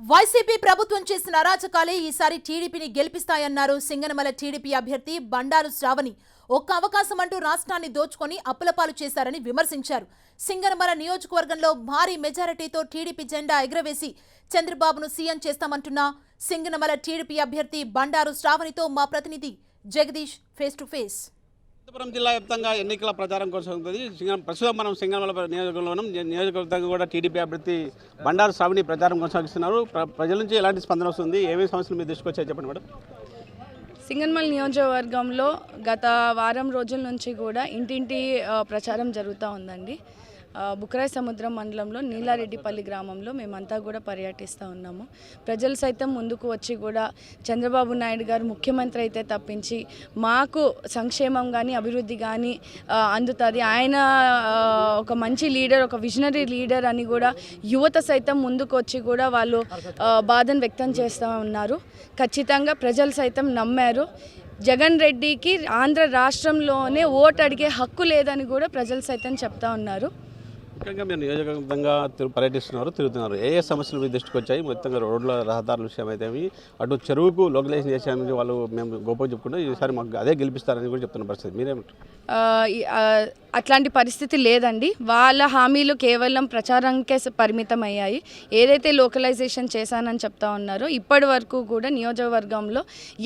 YCP ప్రభుత్వం చేసిన అరాచకాలే ఈసారి టీడీపీని గెలిపిస్తాయన్నారు సింగనమల టీడీపీ అభ్యర్థి బండారు శ్రావణి. ఒక్క అవకాశం అంటూ రాష్ట్రాన్ని దోచుకొని అప్పులపాలు చేశారని విమర్శించారు. సింగనమల నియోజకవర్గంలో భారీ మెజారిటీతో టీడీపీ జెండా ఎగురవేసి చంద్రబాబును సీఎం చేస్తామంటున్న సింగనమల టీడీపీ అభ్యర్థి బండారు శ్రావణితో మా ప్రతినిధి Jagadish face to face. Anantapuram జిల్లా వ్యాప్తంగా ఎన్నికల ప్రచారం కొనసాగుతుంది. సింగం ప్రస్తుతం మనం సింగంల నియోజకవర్గంలో నియోజకవర్గంగా కూడా టీడీపీ అభ్యర్థి బండారు శ్రావణి ప్రచారం కొనసాగిస్తున్నారు. ప్ర- ప్రజల నుంచి ఎలాంటి స్పందన వస్తుంది? ఏమేమి సమస్యలు మీరు తీసుకొచ్చారు చెప్పండి మేడం. సింగన్మల్ నియోజకవర్గంలో గత వారం రోజుల నుంచి కూడా ఇంటింటి ప్రచారం జరుగుతూ ఉందండి. బుక్రాయ్ సముద్రం మండలంలో నీలారెడ్డిపల్లి గ్రామంలో మేమంతా కూడా పర్యటిస్తూ ఉన్నాము. ప్రజలు సైతం ముందుకు వచ్చి కూడా చంద్రబాబు నాయుడు గారు ముఖ్యమంత్రి అయితే తప్పించి మాకు సంక్షేమం కానీ అభివృద్ధి కానీ అందుతుంది. ఆయన ఒక మంచి లీడర్ ఒక విజనరీ లీడర్ అని కూడా యువత సైతం ముందుకు వచ్చి కూడా వాళ్ళు బాధను వ్యక్తం చేస్తూ ఉన్నారు. ఖచ్చితంగా ప్రజలు సైతం నమ్మారు. జగన్ రెడ్డికి ఆంధ్ర రాష్ట్రంలోనే ఓటు అడిగే హక్కు లేదని కూడా ప్రజలు సైతం చెప్తా ఉన్నారు. ముఖ్యంగా మీరు నియోజకవర్గంగా పర్యటిస్తున్నారు తిరుగుతున్నారు. ఏ ఏ సమస్యలు మీ దృష్టికి వచ్చాయి? మొత్తంగా రోడ్ల రహదారుల విషయం అయితే అటు చెరువుకు లోకలైజేషన్ చేసామని వాళ్ళు మేము గొప్ప చెప్పుకుంటే ఈసారి మాకు అదే గెలిపిస్తారని కూడా చెప్తున్న పరిస్థితి. మీరేమంటారు? అట్లాంటి పరిస్థితి లేదండి. వాళ్ళ హామీలు కేవలం ప్రచారంకే పరిమితం అయ్యాయి ఏదైతే లోకలైజేషన్ చేశానని చెప్తా ఉన్నారో ఇప్పటి వరకు కూడా నియోజకవర్గంలో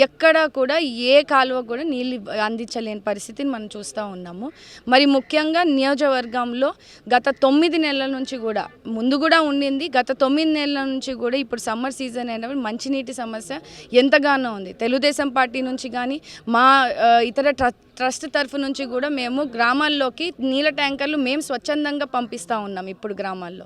ఎక్కడా కూడా ఏ కాలువ కూడా నీళ్ళు అందించలేని పరిస్థితిని మనం చూస్తూ ఉన్నాము. మరి ముఖ్యంగా నియోజకవర్గంలో గత తొమ్మిది నెలల నుంచి కూడా ముందు కూడా ఉండింది. గత తొమ్మిది నెలల నుంచి కూడా ఇప్పుడు సమ్మర్ సీజన్ అయినప్పుడు మంచినీటి సమస్య ఎంతగానో ఉంది. తెలుగుదేశం పార్టీ నుంచి కానీ మా ఇతర ట్రస్ట్ తరఫు నుంచి కూడా మేము గ్రామాల్లోకి నీళ్ళ ట్యాంకర్లు మేము స్వచ్ఛందంగా పంపిస్తూ ఉన్నాం ఇప్పుడు గ్రామాల్లో.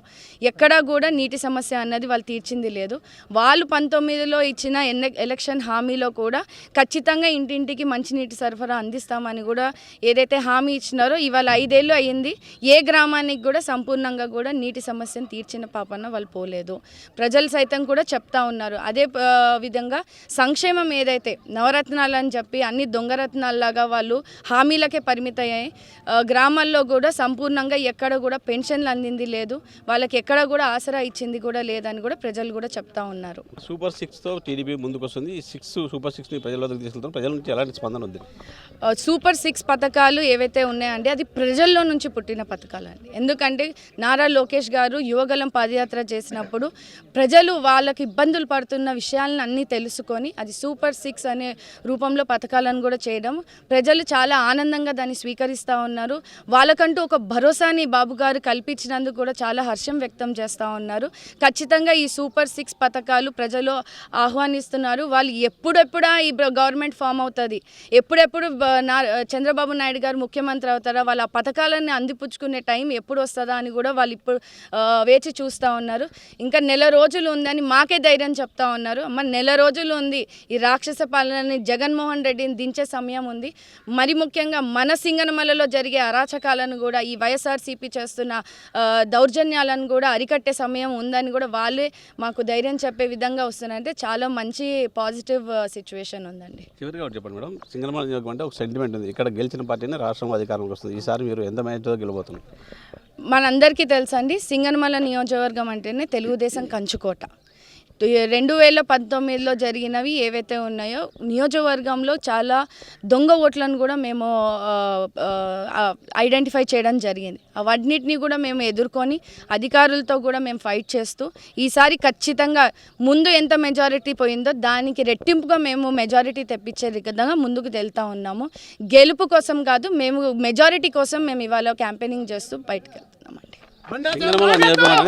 ఎక్కడా కూడా నీటి సమస్య అన్నది వాళ్ళు తీర్చింది లేదు. వాళ్ళు పంతొమ్మిదిలో ఇచ్చిన ఎన్న ఎలక్షన్ హామీలో కూడా ఖచ్చితంగా ఇంటింటికి మంచినీటి సరఫరా అందిస్తామని కూడా ఏదైతే హామీ ఇచ్చినారో ఇవాళ ఐదేళ్ళు అయ్యింది. ఏ గ్రామానికి కూడా సంపూర్ణంగా కూడా నీటి సమస్యను తీర్చిన పాపన వాళ్ళు పోలేదు. ప్రజలు సైతం కూడా చెప్తా ఉన్నారు. అదే విధంగా సంక్షేమం ఏదైతే నవరత్నాలు అని చెప్పి అన్ని దొంగరత్నాల్లాగా వాళ్ళు హామీలకే పరిమితయ్యాయి. గ్రామాల్లో కూడా సంపూర్ణంగా ఎక్కడ కూడా పెన్షన్లు అందింది లేదు. వాళ్ళకి ఎక్కడ కూడా ఆసరా ఇచ్చింది కూడా లేదని కూడా ప్రజలు కూడా చెప్తా ఉన్నారు. సూపర్ సిక్స్తో టీడీపీ ముందుకు వస్తుంది సిక్స్ సూపర్ సిక్స్ని ప్రజల్లోకి తీసుకెళ్తాం. ప్రజల నుంచి ఎలాంటి స్పందన ఉంది? సూపర్ సిక్స్ పథకాలు ఏవైతే ఉన్నాయండి అది ప్రజల్లో నుంచి పుట్టిన పథకాలండి. ఎందుకంటే నారా లోకేష్ గారు యువగలం పాదయాత్ర చేసినప్పుడు ప్రజలు వాళ్ళకి ఇబ్బందులు పడుతున్న విషయాలను అన్నీ తెలుసుకొని అది సూపర్ సిక్స్ అనే రూపంలో పథకాలను కూడా చేయడం ప్రజలు చాలా ఆనందంగా దాన్ని స్వీకరిస్తూ ఉన్నారు. వాళ్ళకంటూ ఒక భరోసాని బాబు గారు కల్పించినందుకు కూడా చాలా హర్షం వ్యక్తం చేస్తూ ఉన్నారు. ఖచ్చితంగా ఈ సూపర్ సిక్స్ పథకాలు ప్రజలు ఆహ్వానిస్తున్నారు. వాళ్ళు ఎప్పుడెప్పుడా ఈ గవర్నమెంట్ ఫామ్ అవుతుంది. ఎప్పుడెప్పుడు నా చంద్రబాబు నాయుడు గారు ముఖ్యమంత్రి అవుతారా? వాళ్ళ ఆ పథకాలన్నీ అందిపుచ్చుకునే టైం ఎప్పుడు వస్తుందా అని కూడా వాళ్ళు ఇప్పుడు వేచి చూస్తూ ఉన్నారు. ఇంకా నెల రోజులు ఉందని మాకే ధైర్యం చెప్తా ఉన్నారు. అమ్మ నెల రోజులు ఉంది. ఈ రాక్షస పాలనని జగన్మోహన్ రెడ్డిని దించే సమయం ఉంది. మరి ముఖ్యంగా మన సింగనమలలో జరిగే అరాచకాలను కూడా ఈ వైఎస్ఆర్సీపీ చేస్తున్న దౌర్జన్యాలను కూడా అరికట్టే సమయం ఉందని కూడా వాళ్ళే మాకు ధైర్యం చెప్పే విధంగా వస్తున్నారంటే చాలా మంచి పాజిటివ్ సిచ్యువేషన్ ఉందండి. చివరిగా చెప్పండి మేడం. సింగనమల నియోజకవర్గం అంటే ఒక సెంటిమెంట్ ఉంది. ఇక్కడ గెలిచిన పార్టీనే రాష్ట్రంలో అధికారంలోకి వస్తుంది. ఈసారి మీరు ఎంత మేజర్తో గెలబోతున్నారు మనందరికీ తెలుసండి సింగనమల నియోజకవర్గం అంటేనే తెలుగుదేశం కంచుకోట. రెండు వేల పంతొమ్మిదిలో జరిగినవి ఏవైతే ఉన్నాయో నియోజకవర్గంలో చాలా దొంగ ఓట్లను కూడా మేము ఐడెంటిఫై చేయడం జరిగింది. అవన్నిటిని కూడా మేము ఎదుర్కొని అధికారులతో కూడా మేము ఫైట్ చేస్తూ ఈసారి ఖచ్చితంగా ముందు ఎంత మెజారిటీ పోయిందో దానికి రెట్టింపుగా మేము మెజారిటీ తెప్పించే విధంగా ముందుకు వెళ్తా ఉన్నాము. గెలుపు కోసం కాదు మేము మెజారిటీ కోసం మేము ఇవాళ క్యాంపెయినింగ్ చేస్తూ బయటకు సింగనమల నియోజకవర్గం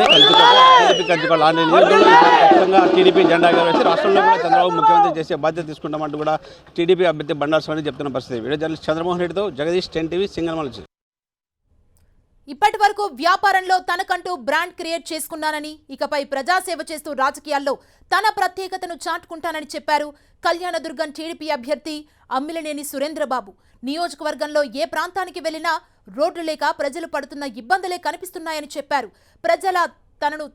టీడీపీ ఖచ్చితంగా జెండా ఎగరవేసి రాష్ట్రంలో కూడా చంద్రబాబు ముఖ్యమంత్రి చేసే బాధ్యత తీసుకుంటామంటూ కూడా టీడీపీ అభ్యర్థి బండారు స్వామి చెప్తున్న పరిస్థితి. వీడియో జర్నలిస్ట్ చంద్రమోహన్ రెడ్డితో జగదీష్ టెన్ టీవీ సింగనమల. ఇప్పటి వరకు వ్యాపారంలో తనకంటూ బ్రాండ్ క్రియేట్ చేసుకున్నానని ఇకపై ప్రజాసేవ చేస్తూ రాజకీయాల్లో తన ప్రత్యేకతను చాటుకుంటానని చెప్పారు కళ్యాణదుర్గం టీడీపీ అభ్యర్థి అమ్మిలనేని సురేంద్రబాబు. నియోజకవర్గంలో ఏ ప్రాంతానికి వెళ్ళినా రోడ్లు లేక ప్రజలు పడుతున్న ఇబ్బందులే కనిపిస్తున్నాయని చెప్పారు. ప్రజల తనను